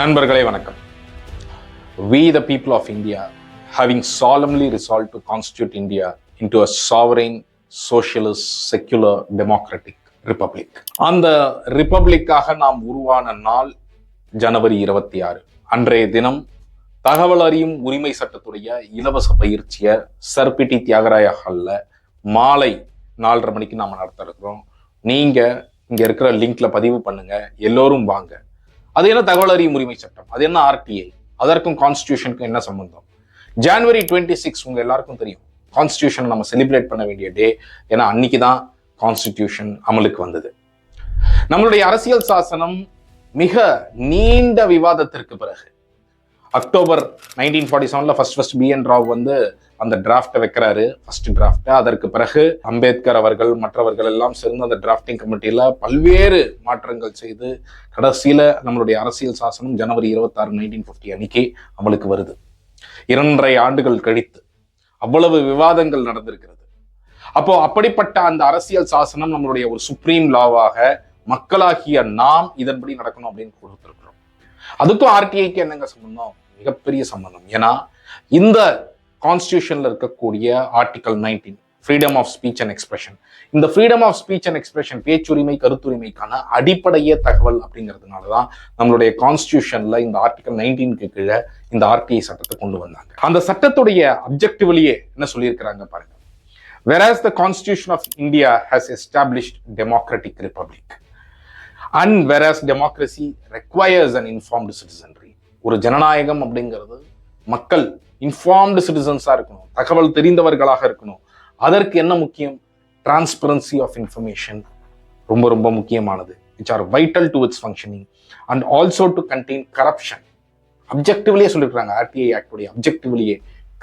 நண்பர்களே வணக்கம். We the people of India having solemnly resolved to constitute India into a sovereign socialist secular democratic republic அந்த ரிப்பப்ளிக்காக நாம் உருவான நாள் ஜனவரி இருபத்தி ஆறு. அன்றைய தினம் தகவல் அறியும் உரிமை சட்டத்துடைய இலவச பயிற்சியை சர்பிட்டி தியாகராய ஹாலில் மாலை நாலரை மணிக்கு நாம் நடத்த இருக்கிறோம் நீங்கள் இங்கே இருக்கிற லிங்க்ல பதிவு பண்ணுங்க. எல்லோரும் வாங்க. அது என்ன தகவல் அறியும் உரிமை சட்டம்? அது என்ன ஆர்டிஐ அதற்கும் கான்ஸ்டியூஷனுக்கும் என்ன சம்பந்தம்? ஜான்வரி டுவெண்ட்டி சிக்ஸ் உங்க எல்லாருக்கும் தெரியும். கான்ஸ்டியூஷன் நம்ம செலிப்ரேட் பண்ண வேண்டிய டே ஏன்னா அன்னைக்கு தான் கான்ஸ்டியூஷன் அமலுக்கு வந்தது. நம்மளுடைய அரசியல் சாசனம் மிக நீண்ட விவாதத்திற்கு பிறகு அக்டோபர் நைன்டீன் ஃபார்ட்டி செவன்ல first first B N Rau வந்து அந்த டிராஃப்டை வைக்கிறாரு. ஃபர்ஸ்ட் டிராஃப்டை அதற்கு பிறகு அம்பேத்கர் அவர்கள் மற்றவர்கள் எல்லாம் சேர்ந்து அந்த டிராஃப்டிங் கமிட்டியில் பல்வேறு மாற்றங்கள் செய்து கடைசியில் நம்மளுடைய அரசியல் சாசனம் ஜனவரி இருபத்தாறு நைன்டீன் ஃபிஃப்டி அன்னைக்கு அமலுக்கு வருது. இரண்டரை ஆண்டுகள் கழித்து அவ்வளவு விவாதங்கள் நடந்திருக்கிறது. அப்போ அப்படிப்பட்ட அந்த அரசியல் சாசனம் நம்மளுடைய ஒரு சுப்ரீம் லாவாக மக்களாகிய நாம் இதன்படி நடக்கணும் அப்படின்னு கொடுத்துருக்கிறோம். அதுக்கும் ஆர்டிஐக்கு என்னங்க சம்பந்தம்? மிகப்பெரிய சம்பந்தம். ஏன்னா இந்த கான்ஸ்டியூஷனில் இருக்கக்கூடிய article nineteen freedom of speech and expression இந்த freedom of speech and expression பேச்சுரிமை கருத்துரிமைக்கான அடிப்படையே தகவல் அப்படிங்கிறதுனால தான் நம்மளுடைய கான்ஸ்டியூஷனில் இந்த ஆர்டிகல் நைன்டீனுக்கு கீழே இந்த ஆர்டிஐ சட்டத்தை கொண்டு வந்தாங்க. அந்த சட்டத்துடைய அப்ஜெக்டிவ்லயே என்ன சொல்லியிருக்கிறாங்க பாருங்க. Whereas the constitution of india has established democratic republic. And whereas democracy requires an informed citizenry. ஒரு ஜனநாயகம் அப்படிங்கிறது மக்கள் இன்ஃபார்ம்டு சிட்டிசன்ஸாக இருக்கணும். தகவல் தெரிந்தவர்களாக இருக்கணும். அதற்கு என்ன முக்கியம்? டிரான்ஸ்பரன்சி ஆஃப் இன்ஃபர்மேஷன் ரொம்ப ரொம்ப முக்கியமானது. Which are vital to its functioning and also to contain corruption அப்ஜெக்டிவ்லேயே சொல்லியிருக்காங்க ஆர்டிஐ ஆக்டுடைய அப்ஜெக்டிவ்லேயே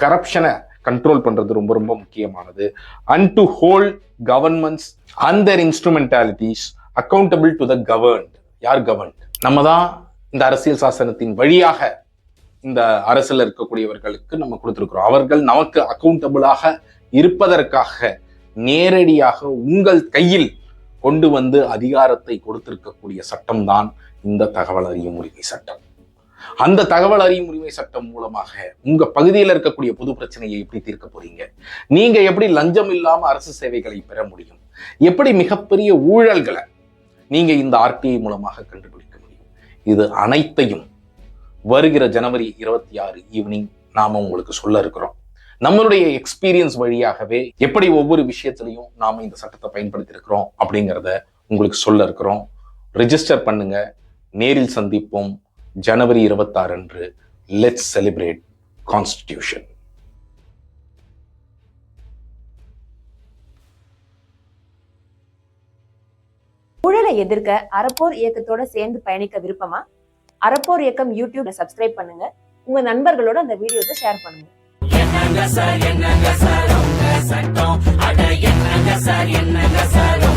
கரப்ஷனை கண்ட்ரோல் பண்ணுறது ரொம்ப ரொம்ப முக்கியமானது. And to hold governments and their instrumentalities accountable to the governed யார் கவர்ன்ட் நம்ம தான் இந்த அரசியல் சாசனத்தின் வழியாக இந்த அரசில் இருக்கக்கூடியவர்களுக்கு நம்ம கொடுத்துருக்குறோம். அவர்கள் நமக்கு அக்கௌண்டபிளாக இருப்பதற்காக நேரடியாக உங்கள் கையில் கொண்டு வந்து அதிகாரத்தை கொடுத்திருக்கக்கூடிய சட்டம்தான் இந்த தகவல் அறியும் உரிமை சட்டம். அந்த தகவல் அறியும் உரிமை சட்டம் மூலமாக உங்க பகுதியில் இருக்கக்கூடிய பொது பிரச்சனையை எப்படி தீர்க்க போறீங்க? நீங்க எப்படி லஞ்சம் இல்லாம அரசு சேவைகளை பெற முடியும்? எப்படி மிகப்பெரிய ஊழல்களை நீங்க இந்த ஆர்டிஐ மூலமாக கண்டுபிடிக்க முடியும்? இது அனைத்தையும் வருகிற ஜனவரி இருபத்தி ஆறு ஈவினிங் நாம உங்களுக்கு சொல்ல இருக்கிறோம். நம்மளுடைய எக்ஸ்பீரியன்ஸ் வழியாகவே எப்படி ஒவ்வொரு விஷயத்திலையும் நாம இந்த சட்டத்தை பயன்படுத்தி இருக்கிறோம் அப்படிங்கிறத உங்களுக்கு சொல்ல இருக்கிறோம். ரிஜிஸ்டர் பண்ணுங்க. நேரில் சந்திப்போம். ஜனவரி இருபத்தாறு அன்று லெட்ஸ் செலிப்ரேட் கான்ஸ்டிடியூஷன் ஊழலை எதிர்க்க அறப்போர் இயக்கத்தோட சேர்ந்து பயணிக்க விருப்பமா? அறப்போர் இயக்கம் யூடியூப்ல சப்ஸ்கிரைப் பண்ணுங்க. உங்க நண்பர்களோட அந்த வீடியோஸை ஷேர் பண்ணுங்க. என்னங்க சார் என்னங்க சார் உங்க சட்டம் அட என்னங்க சார்?